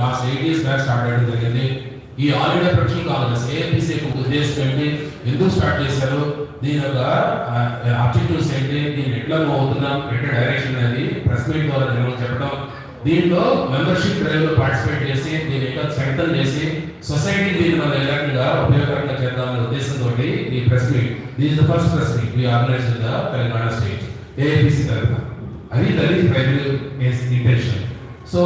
Last eight years back start అవ్వడం జరిగింది. ఈ All India Professional Congress AMPC యొక్క ఉద్దేశం ఏంటి ఎందుకు స్టార్ట్ చేశారు? దీని యొక్క ఆబ్జెక్టివ్స్ ఏంటి? దీన్ని ఎట్లా మూవ్ అవుతున్నాం? ఎట్లా డైరెక్షన్ అనేది ప్రెస్ మీట్ ద్వారా నేను చెప్పడం. దీంట్లో మెంబర్షిప్ డ్రైవ్ పార్టిసిపేట్ చేసి దీని యొక్క సెంటర్ చేసి సొసైటీ దీన్ని మనం ఏ ఉపయోగకరంగా చేద్దామనే ఉద్దేశంతో ఈ press meet this the first press meet we organise the Telangana state AIPC తరఫున. అది that is primary intention so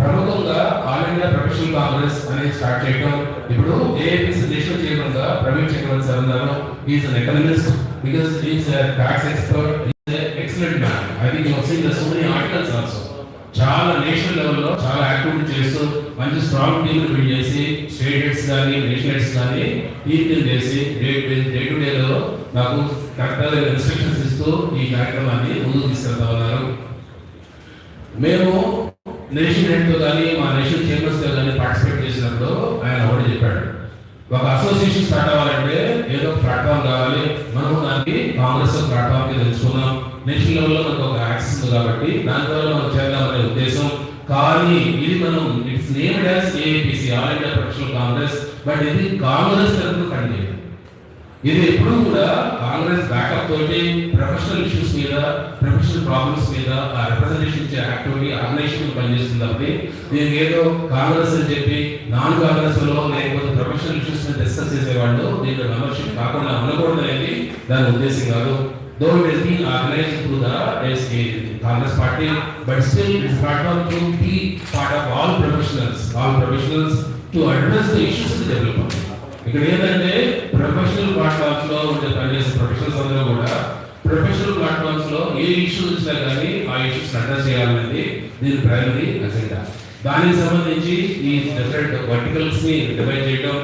ప్రముఖంగా ఆల్ ఇండియా ప్రొఫెషనల్ కాంగ్రెస్ అనేది స్టార్ట్ చేయడం. ఇప్పుడు ఏఐపిసి దేశం చైర్మన్ ప్రవీణ్ చక్రవర్తి సార్ ఉన్నారు. Is an economist because is tax expert is excellent man I think you seen so many articles also చాలా national లెవెల్లో చాలా activity చేస్తూ మంచి స్ట్రాంగ్ టీమ్ బిల్డ్ చేసి స్టేట్ హెడ్స్ కానీ నేషనల్ హెడ్స్ కానీ టీమ్ చేసి డే డే టు డేలో నాకు కరెక్ట్గా ఇన్స్ట్రక్షన్స్ ఇస్తూ ఈ కార్యక్రమాన్ని ముందుకు తీసుకెళ్తా ఉన్నారు. మేము నేషన్ హెడ్తో కానీ మా నేషన్ చైర్మన్స్తో కానీ పార్టిసిపేట్ చేసినప్పుడు ఆయన ఒకటి చెప్పాడు. ఒక అసోసియేషన్ స్టార్ట్ అవ్వాలంటే ఏదో ఒక ప్లాట్ఫామ్ కావాలి. మనం దానికి కాంగ్రెస్ ప్లాట్ఫామ్కి తెలుసుకున్నాం నేషనల్ లెవెల్లో మనకు ఒక యాక్సెస్ ఉంది కాబట్టి దాని ద్వారా మనం చేద్దామనే ఉద్దేశం. కానీ ఇది మనం its name as AIPC All India Professional Congress but ఇది కాంగ్రెస్ తరఫున పనిచేయదు. ఇది ఎప్పుడూ కూడా కాంగ్రెస్ బ్యాకప్ తోటి ప్రొఫెషనల్ ఇష్యూస్ మీద ప్రొఫెషనల్ ప్రాబ్లమ్స్ మీద ఆ రిప్రజెంటేషన్ ఇచ్చే యాక్టివిటీ ఆర్గనైజేషన్ పనిచేస్తుంది కాబట్టి నేను ఏదో కాంగ్రెస్ అని చెప్పి నాన్ కాంగ్రెస్లో లేకపోతే ప్రొఫెషనల్ ఇష్యూస్ మీద డిస్కస్ చేసేవాళ్ళు దీంట్లో మెంబర్షిప్ కాకుండా ఉండకూడదు అనేది దాని ఉద్దేశం కాదు. Though it is been organise through the Congress party but still it's platform to be part of all professionals all professionals to address the issues development ఇక్కడ ఏంటంటే ప్రొఫెషనల్ ప్లాట్ఫామ్స్లో ఉండే పనిచేసే ప్రొఫెషనల్స్ అందరూ కూడా ప్రొఫెషనల్ ప్లాట్ఫామ్స్లో ఏ ఇష్యూస్ వచ్చినా కానీ ఆ ఇష్యూస్ అడ్రస్ చేయాలనేది దీని ప్రైమరీ అజెండా దానికి సంబంధించి ఈ డిఫరెంట్ వర్టికల్స్ని డివైడ్ చేయడం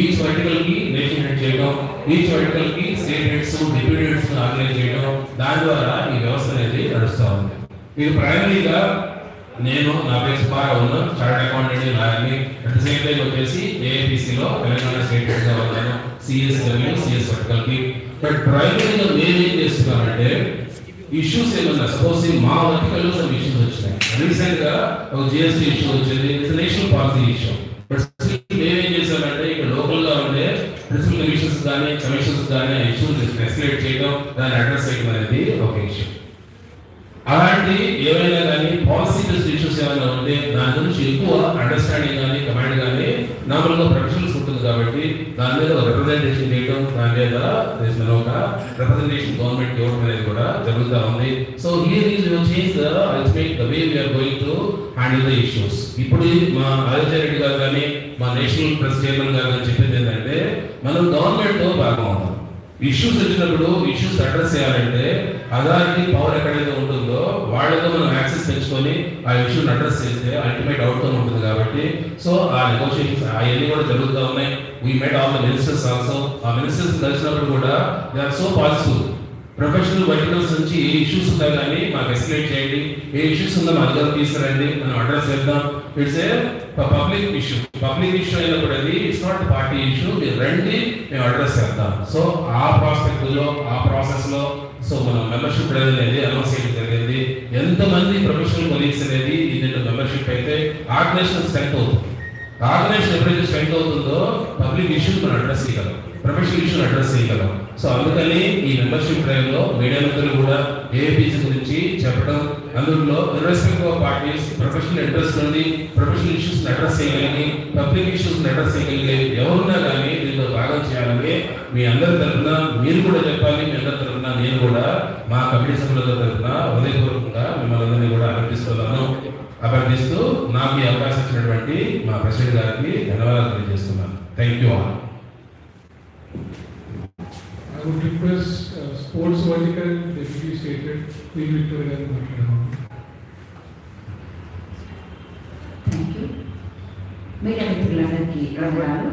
ఈచ్ వర్టికల్కి నేషన్ హెడ్ చేయడం each వర్టికల్కి state heads deputy heads organise చేయడం దాని ద్వారా ఈ వ్యవస్థ అనేది నడుస్తూ ఉంది. ఇది ప్రైమరీగా నేను నా పేరు సుబ్బారావు ఉన్నాను చార్టెడ్ అకౌంటెంట్ లాగని అట్ ద సేమ్ టైం వచ్చేసి AAPC లో తెలంగాణ స్టేట్ హెడ్గా సిఎస్ సిఎస్డబ్ల్యూ సిఎస్ వర్టికల్కి బట్ ప్రైమరీగా నేను ఏం చేస్తున్నామంటే ఇష్యూస్ ఏమన్నా సపోజ్ మా వర్టికల్లో సమ్ ఇష్యూస్ వచ్చినాయి. రీసెంట్గా ఒక జిఎస్టీ ఇష్యూ వచ్చింది. It's national policy issue but మేమేం చేశామంటే ఇక్కడ లోకల్గా ఉండే ప్రిన్సిపల్ కమిషన్స్ కానీ కమిషన్స్ కానీ ఇష్యూస్ ఎస్కలేట్ చేయడం దాన్ని అడ్రస్ చేయడం అనేది ఒక ఇష్యూ అలాంటి ఏవైనా కానీ పాలసీ ఇష్యూస్ ఏమైనా ఉంటే దాని గురించి ఎక్కువ అండర్స్టాండింగ్ కానీ కమాండ్ కానీ నార్మల్గా ప్రొఫెషనల్స్ ఉంటుంది కాబట్టి దాని మీద ఒక రిప్రజెంటేషన్ చేయడం దాని మీద దేశంలో ఒక రిప్రజెంటేషన్ గవర్నమెంట్ ఇవ్వడం అనేది కూడా జరుగుతూ ఉంది. So here is you change the ultimate the way we're going to handle the issues ఇప్పుడు మా ఆదిత్య రెడ్డి గారు కానీ మా నేషనల్ ప్రెస్ చైర్మన్ గారు కానీ చెప్పింది ఏంటంటే మనం గవర్నమెంట్ భాగం అవుతాం. ఇష్యూస్ వచ్చినప్పుడు ఇష్యూస్ అడ్రస్ చేయాలంటే అథారిటీ పవర్ ఎక్కడైతే ఉంటుందో వాళ్ళతో మనం యాక్సెస్ పెంచుకొని ఆ ఇష్యూని అడ్రస్ చేస్తే అల్టిమేట్ అవుట్కమ్ ఉంటుంది కాబట్టి. సో ఆ నెగోషియేషన్స్ అవన్నీ కూడా జరుగుతూ ఉన్నాయి. We met all the ministers also ఆ మినిస్టర్స్ కలిసినప్పుడు కూడా they are so positive professional verticals నుంచి ఏ ఇష్యూస్ ఉన్నా కానీ మాకు ఎస్కలేట్ చేయండి. ఏ ఇష్యూస్ ఉందో మా దగ్గర తీసుకురండి. మనం అడ్రస్ చేద్దాం. It's a public issue public issue అయినప్పుడు అది ఇట్స్ నాట్ పార్టీ ఇష్యూ మీరు రండి మేము అడ్రస్ చేద్దాం సో ఆ ప్రాస్పెక్ట్లో ఆ ప్రాసెస్లో సో మన మెంబర్షిప్ అనేది అనౌన్స్ చేయడం జరిగింది. ఎంతమంది ప్రొఫెషనల్ కొలీగ్స్ అనేది దీంట్లో మెంబర్షిప్ అయితే ఆర్గనైజేషన్ స్ట్రెంత్ అవుతుంది. ఆర్గనైజేషన్ ఎప్పుడైతే స్ట్రెంత్ అవుతుందో పబ్లిక్ ఇష్యూని మనం అడ్రస్ చేయగలం. ప్రొఫెషనల్ ఇష్యూని అడ్రస్ చేయగలం. సో అందుకని ఈ మెంబర్షిప్ డ్రైవ్లో మీడియా మిత్రులు కూడా ఏపీసీ గురించి చెప్పడం అందులో irrespective of parties professional interest నుండి ప్రొఫెషనల్ ఇష్యూస్ అడ్రస్ చేయగలిగి పబ్లిక్ ఇష్యూస్ అడ్రస్ చేయగలిగే ఎవరున్నా కానీ దీంట్లో భాగం చేయాలని మీ అందరి తరఫున మీరు కూడా చెప్పాలి మీ అందరి తరఫున నేను కూడా మా కమిటీ సభ్యుల తరఫున హృదయపూర్వకంగా మిమ్మల్ని అందరినీ కూడా అభ్యర్థిస్తున్నాను అభ్యర్థిస్తూ నాకు ఈ అవకాశం ఇచ్చినటువంటి మా ప్రెసిడెంట్ గారికి ధన్యవాదాలు తెలియజేస్తున్నాను. Thank you all I would request uh, sports vertical deputy stated, Queen Victoria గారిని మాట్లాడమని. థ్యాంక్ యూ మీడియా మిత్రులందరికీ వందనాలు.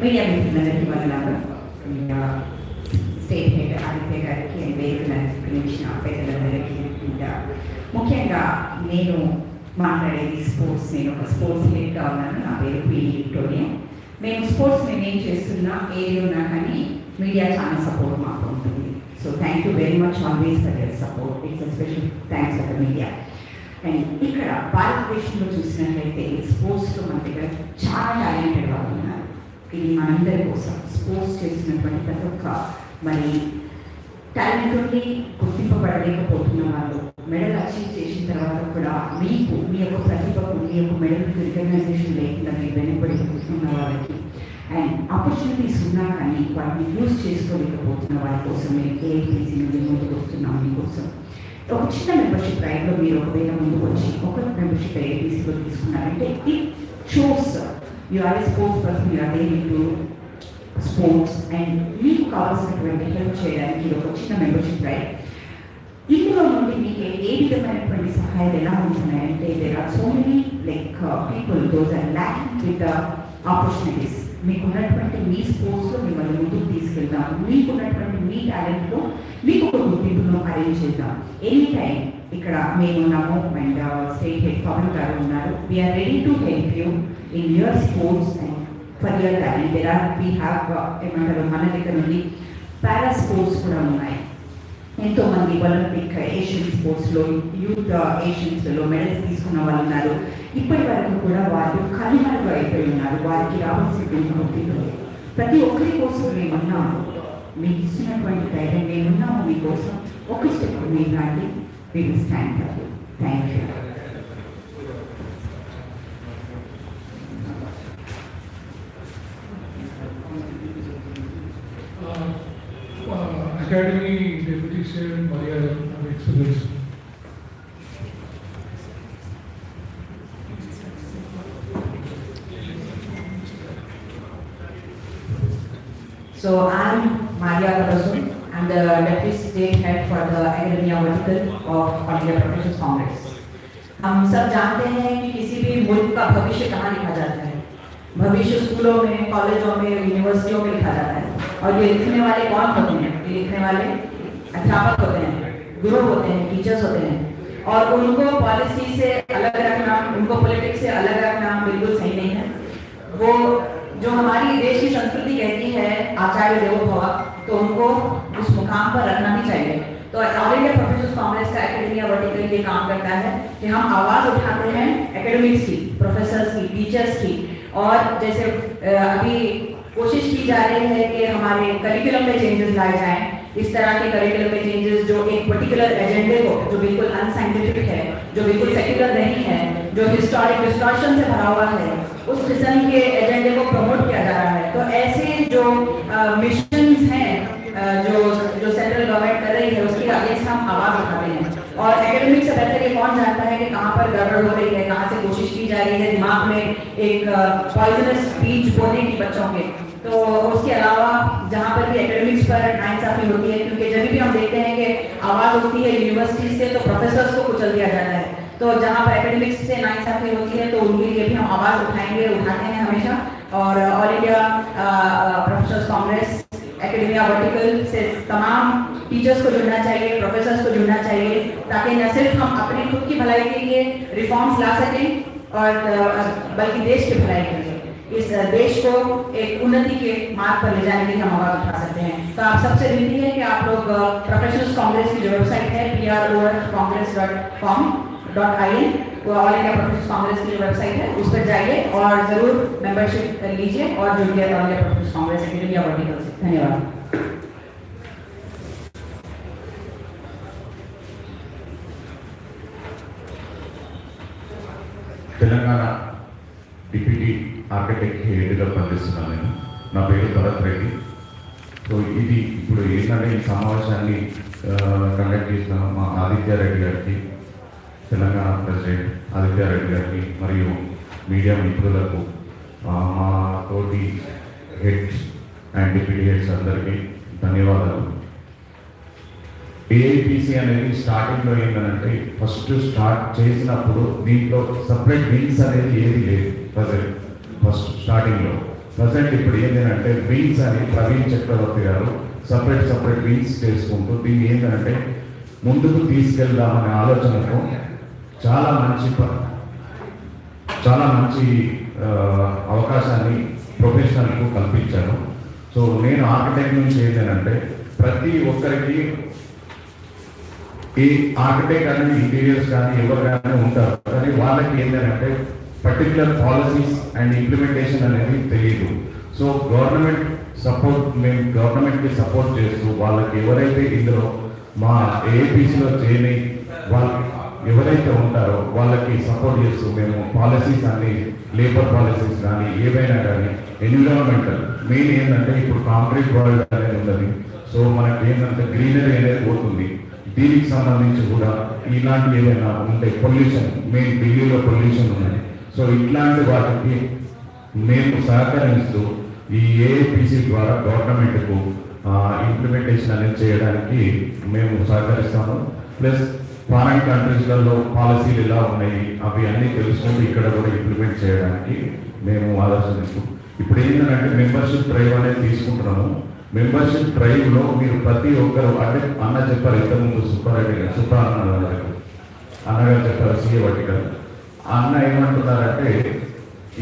మీడియా మిత్రులందరికీ వందనాలు. స్టేట్ హెడ్ ఆదిత్య గారికి అండ్ వేదిక నడిపించిన పెద్దలందరికీ ముఖ్యంగా నేను మాట్లాడేది స్పోర్ట్స్ నేను ఒక స్పోర్ట్స్ హెడ్గా ఉన్నాను. నా పేరు పి విక్టోరియా. మేము స్పోర్ట్స్ మేము ఏం చేస్తున్నా ఏది ఉన్నా కానీ మీడియా చాలా సపోర్ట్ మాకు ఉంటుంది. So thank you very much always for your support. It's a special thanks for the media. And ఇక్కడ భారతదేశంలో చూసినట్లయితే స్పోర్ట్స్లో మన దగ్గర చాలా టాలెంటెడ్ వాళ్ళు ఉన్నారు ఇది మనందరి కోసం స్పోర్ట్స్ చేసినటువంటి ప్రతి ఒక్క మరి టాలెంట్ నుండి గుర్తింపబడలేకపోతున్న వాళ్ళు మెడల్ అచీవ్ చేసిన తర్వాత కూడా మీకు మీ యొక్క ప్రతిభకు మీ యొక్క మెడల్ రికగ్నైజేషన్ లేకుండా మీరు వెనుకబడి కూర్చున్న వాళ్ళకి అండ్ ఆపర్చునిటీస్ ఉన్నా కానీ వాటిని యూజ్ చేసుకోలేకపోతున్న వారి కోసం మేము ఏఐటీసీ నుండి ముందుకు వస్తున్నాం మీకోసం. ఒక చిన్న మెంబర్షిప్ రైడ్లో మీరు ఒకవేళ ముందుకు వచ్చి ఒక మెంబర్షిప్ ఏఐటీసీలో తీసుకున్నారంటే it shows you are sports person you are devoting to sports and మీకు కావాల్సినటువంటి హెల్ప్ చేయడానికి ఇది ఒక చిన్న మెంబర్షిప్ రైడ్ ఇందులో నుండి మీకు ఏ- ఏ విధమైనటువంటి సహాయాలు ఎలా ఉంటున్నాయంటే there are so many like people those are lacking with opportunities మీకున్నటువంటి మీ స్పోర్ట్స్లో మిమ్మల్ని ముందుకు తీసుకెళ్దాం. మీకున్నటువంటి మీ టాలెంట్లో మీకు ఒక గుర్తింపును అరేంజ్ చేద్దాం. ఎనీ టైం ఇక్కడ మేము ఉన్నాము అండ్ స్టేట్ హెడ్ పవన్ గారు ఉన్నారు. We're ready to help you in your sports and for your talent there are we have ఏమంటారు మన దగ్గర నుండి పారా స్పోర్ట్స్ కూడా ఉన్నాయి. ఎంతో మంది ఒలింపిక్ ఏషియన్ స్పోర్ట్స్లో యూత్ ఏషియన్స్లో మెడల్స్ తీసుకున్న వాళ్ళు ఉన్నారు. ఇప్పటి వరకు కూడా వారు కనుమరుగు అయిపోయి ఉన్నారు. వారికి రావాల్సిన గుర్తింపు ప్రతి ఒక్కరి కోసం మేము ఉన్నాము మీకు ఇస్తున్నటువంటి ధైర్యం మేము ఉన్నాము మీకోసం. ఒక స్టెప్ మీరు రండి మీరు stand thank you of So I'm Maria Karasun. I'm the Deputy State Head for the Academia Vertical of All India Professionals Congress. हम सब जानते हैं कि किसी भी मुल्क का भविष्य कहाँ लिखा जाता है भविष्य स्कूलों में कॉलेजों में यूनिवर्सिटियों में लिखा जाता है और ये लिखने वाले कौन होते हैं ये लिखने वाले अध्यापक होते हैं गुरु होते हैं टीचर्स होते हैं। और उनको पॉलिसी से अलग रखना, उनको पॉलिटिक्स से अलग रखना बिल्कुल सही नहीं है। वो, जो हमारी देश की संस्कृति कहती है, आचार्य देवो भव तो उनको उस मुकाम पर रखना भी चाहिए। तो ऑल इंडिया प्रोफेसर कांग्रेस का एकेडमिया वर्टिकल ये काम करता है कि हम आवाज़ उठाते हैं एकेडमिक्स की प्रोफेसर्स की टीचर्स की। और जैसे अभी कोशिश की जा रही है कि हमारे करिकुलम में चेंजेस लाए जाएँ। इस तरह के करिकुलम में चेंजेस जो एक पर्टिकुलर एजेंडे को जो बिल्कुल अनसाइंटिफिक है, जो बिल्कुल सेक्युलर नहीं है, जो हिस्टोरिक डिस्टॉर्शन से भरा हुआ है, उस किस्म के एजेंडे को प्रमोट किया जा रहा है। तो ऐसे जो मिशन हैं जो जो सेंट्रल गवर्नमेंट कर रही है, उसके अगेंस्ट हम आवाज़ उठाते हैं। और एकेडमिक से बेहतर ये कौन जानता है कि कहाँ पर गड़बड़ हो रही है, कहाँ से कोशिश की जा रही है, दिमाग में एक पॉइजनस स्पीच बोलने की बच्चों के। उसके अलावा जहाँ पर भी एकेडमिक्स पर नाइंसाफी होती है, क्योंकि जब भी हम देखते हैं कि आवाज़ होती है यूनिवर्सिटी से तो प्रोफेसर्स को कुचल दिया जाता है। तो जहाँ पर एकेडमिक्स से नाइंसाफी होती है तो उनके लिए भी हम आवाज़ उठाएँगे, उठाते हैं हमेशा। और All India Professors Congress academia vertical से तमाम टीचर्स को जुड़ना चाहिए प्रोफेसर्स को जुड़ना चाहिए, ताकि न सिर्फ़ हम अपनी खुद की भलाई के लिए रिफॉर्म्स ला सकें, और बल्कि देश की भलाई के लिए। इस देश को एक उन्नति के मार्ग पर ले जाने के लिए हम आवाज़ उठा सकते हैं। तो आप सबसे विनती है कि आप लोग प्रोफेशनल्स कांग्रेस की जो वेबसाइट है P R O F Congress dot com dot I N वो ऑल इंडिया प्रोफेशनल कांग्रेस की जो वेबसाइट है, उस पर जाइए और ज़रूर मेंबरशिप कर लीजिए और जुड़िए All India Professional Congress India vertical से धन्यवाद। तेलंगाना। ఆర్కిటెక్ట్ హెడ్గా పనిచేస్తున్నాను నేను. నా పేరు భరత్ రెడ్డి. సో ఇది ఇప్పుడు ఏంటంటే ఈ సమావేశాన్ని కండక్ట్ చేసిన మా ఆదిత్య రెడ్డి గారికి తెలంగాణ ప్రెసిడెంట్ ఆదిత్య రెడ్డి గారికి మరియు మీడియా మిత్రులకు మా తోటి హెడ్స్ అండ్ డిప్యూటీ హెడ్స్ అందరికీ ధన్యవాదాలు. ఏఐపిసి అనేది స్టార్టింగ్లో ఏంటంటే ఫస్ట్ స్టార్ట్ చేసినప్పుడు దీంట్లో సపరేట్ వింగ్స్ అనేది ఏది లేదు ప్రజెంట్. ఫస్ట్ స్టార్టింగ్లో ప్రజెంట్ ఇప్పుడు ఏంటంటే వింగ్స్ అని ప్రవీణ్ చక్రవర్తి గారు సపరేట్ సపరేట్ వింగ్స్ చేసుకుంటూ దీన్ని ఏంటంటే ముందుకు తీసుకెళ్దామనే ఆలోచనతో చాలా మంచి చాలా మంచి అవకాశాన్ని ప్రొఫెషనల్కు కల్పించాను సో నేను ఆర్కిటెక్ట్ నుంచి ఏంటంటే ప్రతి ఒక్కరికి ఈ ఆర్కిటెక్ట్ అనేది ఇంటీరియర్స్ కానీ ఎవరు కానీ ఉంటారు. కానీ వాళ్ళకి ఏంటంటే పర్టికులర్ పాలసీస్ అండ్ ఇంప్లిమెంటేషన్ అనేది తెలియదు సో గవర్నమెంట్ సపోర్ట్ మేము గవర్నమెంట్కి సపోర్ట్ చేస్తూ వాళ్ళకి ఎవరైతే ఇందులో మా ఏపీసీలో చేయని వాళ్ళకి ఎవరైతే ఉంటారో వాళ్ళకి సపోర్ట్ చేస్తూ మేము పాలసీస్ అన్ని లేబర్ పాలసీస్ కానీ ఏవైనా కానీ ఎన్విరాన్మెంటల్ మెయిన్ ఏంటంటే ఇప్పుడు కాంక్రీట్ వరల్డ్ అనేది ఉన్నది సో మనకి ఏంటంటే గ్రీనరీ అనేది పోతుంది. దీనికి సంబంధించి కూడా ఇలాంటి ఏదైనా ఉంటే పొల్యూషన్ మెయిన్ ఢిల్లీలో పొల్యూషన్ ఉన్నది. సో ఇట్లాంటి వాటికి మేము సహకరిస్తూ ఈ ఏఐపిసి ద్వారా గవర్నమెంట్కు ఇంప్లిమెంటేషన్ అనేది చేయడానికి మేము సహకరిస్తాము. ప్లస్ ఫారెన్ కంట్రీస్లలో పాలసీలు ఎలా ఉన్నాయి అవి అన్నీ తెలుసుకుంటూ ఇక్కడ కూడా ఇంప్లిమెంట్ చేయడానికి మేము ఆలోచిస్తాం ఇప్పుడు ఏంటంటే మెంబర్షిప్ డ్రైవ్ అనేది తీసుకుంటున్నాము. మెంబర్షిప్ డ్రైవ్లో మీరు ప్రతి ఒక్కరు అంటే అన్న చెప్పారు ఇంతకుముందు సుబ్బారెడ్డి గారు సుబ్బా అన్న గారు అన్నగారు చెప్పారు సీఏ వట్టి గారు. అన్న ఏమంటున్నారంటే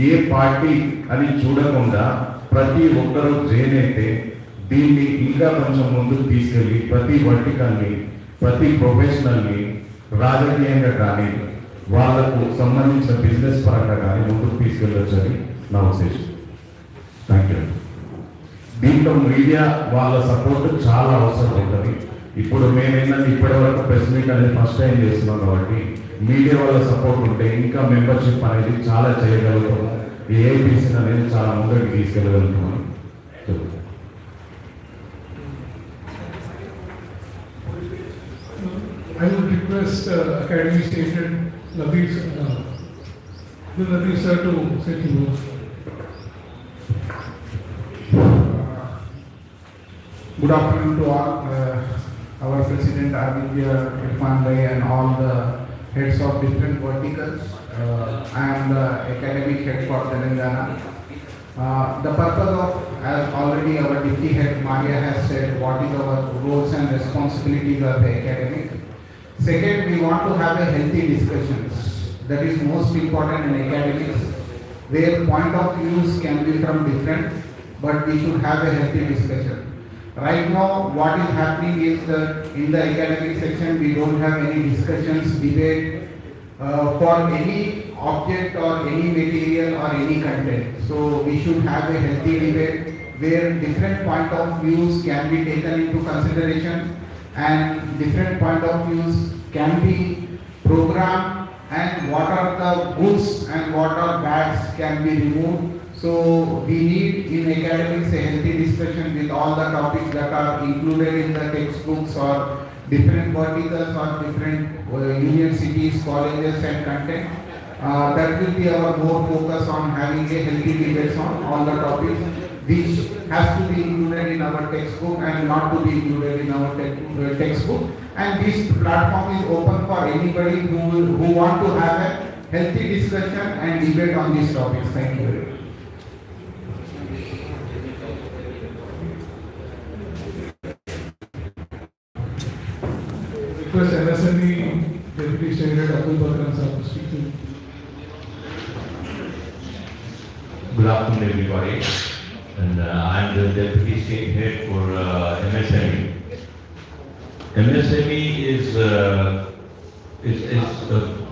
ఏ పార్టీ అని చూడకుండా ప్రతి ఒక్కరూ జైన్ అయితే దీన్ని ఇంకా కొంచెం ముందుకు తీసుకెళ్ళి ప్రతి వర్టికల్ని ప్రతి ప్రొఫెషనల్ని రాజకీయంగా కానీ వాళ్ళకు సంబంధించిన బిజినెస్ పరంగా కానీ ముందుకు తీసుకెళ్ళొచ్చని నా ఉద్దేశం. థ్యాంక్ యూ దీంట్లో మీడియా వాళ్ళ సపోర్ట్ చాలా అవసరం ఉంటుంది. ఇప్పుడు మేమేంటంటే ఇప్పటి వరకు ప్రెస్ మీట్ అనేది ఫస్ట్ టైం చేస్తున్నాం కాబట్టి మీడియా వాళ్ళ సపోర్ట్ ఉంటే ఇంకా మెంబర్షిప్ అనేది చాలా చేయగలుగుతాము ఏఐపిసి అనేది చాలా ముందుకు తీసుకెళ్ళగలుగుతాము చెప్పు. I would request uh, Academy Statement, Nabi, uh, the Nabi sir to say two words. Good afternoon to all, uh, our President Abidja Irfan Bhai and all the heads of different verticals. Uh, I am the academic head for Telangana. Uh, The purpose of, as already our deputy head Maria has said, what is our roles and responsibilities of the academic. Second, we want to have a healthy discussions. That is most important in academics, where point of views can be from different, but we should have a healthy discussion. Right now, what is happening is that in the academic section, we don't have any discussions, debate uh, for any object or any material or any content. So we should have a healthy debate where different point of views can be taken into consideration and different point of views can be programmed and what are the goods and what are bads can be removed. So we need in academics a healthy discussion with all the topics that are included in the textbooks or different verticals or different uh, universities, colleges and content. Uh, that will be our more focus on having a healthy debates on all the topics which has to be included in our textbook and not to be included in our te- uh, textbook. And this platform is open for anybody who who want to have a healthy discussion and debate on these topics. Thank you Request MSME Deputy Secretary Abdul Bakran sir to speak to. Good afternoon, everybody. And uh, I'm the deputy state head for uh, MSME. MSME is, uh, is, is uh,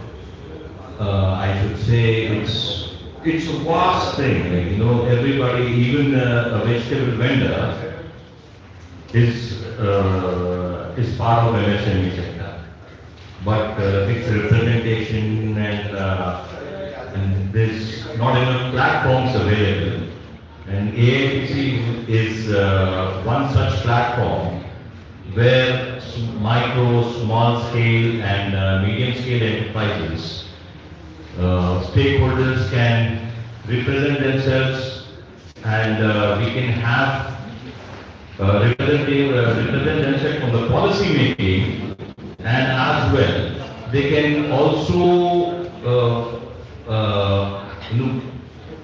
uh, I should say, it's, it's a vast thing. Like, you know, everybody, even uh, a vegetable vendor, is, uh, is part of MSME sector. But uh, its representation and, uh, and there's not enough platforms available. And AIPC is uh, one such platform where micro, small scale and uh, medium scale enterprises, uh, stakeholders can represent themselves and uh, we can have uh, representative, uh, from the policy making and as well, they can also, uh, uh, you know,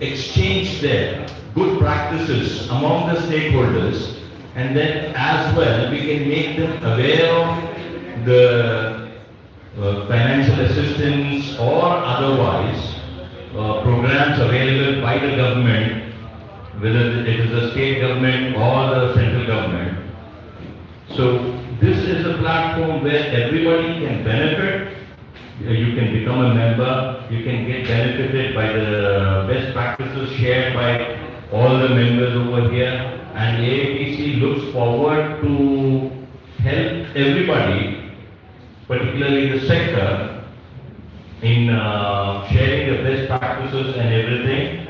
exchange their good practices among the stakeholders and then as well, we can make them aware of the uh, financial assistance or otherwise uh, programs available by the government, whether it is the state government or the central government. So this is a platform where everybody can benefit. Uh, You can become a member, you can get benefited by the best practices shared by all the members over here. And AAPC looks forward to help everybody, particularly the sector, in uh, sharing the best practices and everything.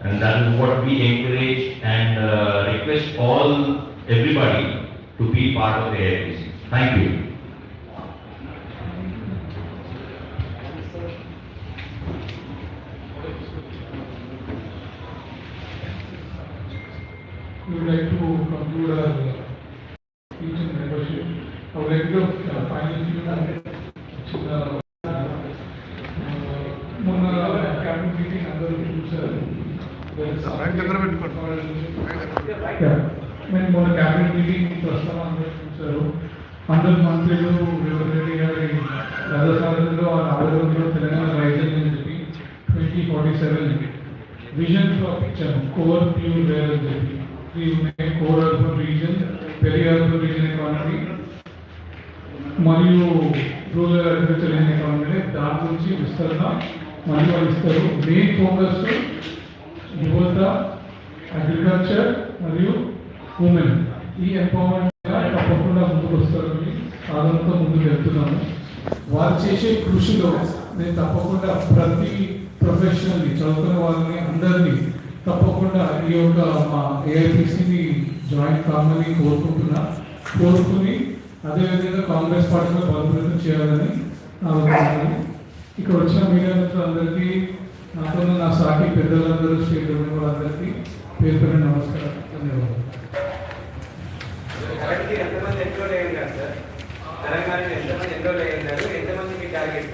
And that is what we encourage and uh, request all, everybody to be part of the AIPC. Thank you. అందరు మంత్రులు రేవంత్ రెడ్డి గారి ప్రదర్శనలో ఆ ఆలోచనలో Telangana rising అని చెప్పి twenty forty seven vision ఇచ్చాము cure pure wear అని చెప్పి. త్రీ ఉన్నాయి core urban region peri urban region economy మరియు రూరల్ అగ్రికల్చర్ అనే ఎకానమీ దాని గురించి విస్తరణ మరియు వాళ్ళు ఇస్తారు. మెయిన్ ఫోకస్ యువత అగ్రికల్చర్ మరియు ఉమెన్ ఈ ఎంపవర్మెంట్ తప్పకుండా ముందుకు వస్తారు సాధనతో ముందుకు వెళ్తున్నాము వారు చేసే కృషిలో నేను తప్పకుండా ప్రతి ప్రొఫెషనల్ని చదువుకున్న వాళ్ళని అందరినీ తప్పకుండా ఈ యొక్క మా ఏఐపిసిని జాయిన్ కావాలని కోరుకుంటున్నా. కోరుకుని అదేవిధంగా కాంగ్రెస్ పార్టీలో బలోపేతం చేయాలని నా ఉద్దేశం. ఇక్కడ వచ్చిన మీడియా మిత్రులందరికీ నాతో నా సాటి పెద్దలందరూ స్టేట్ వాళ్ళందరికీ పేరు నమస్కారం. ధన్యవాదాలు. కరెక్ట్గా ఎంతమంది ఎన్రోల్ అయ్యారు ఎంతమంది ఎంతమందికి టార్గెట్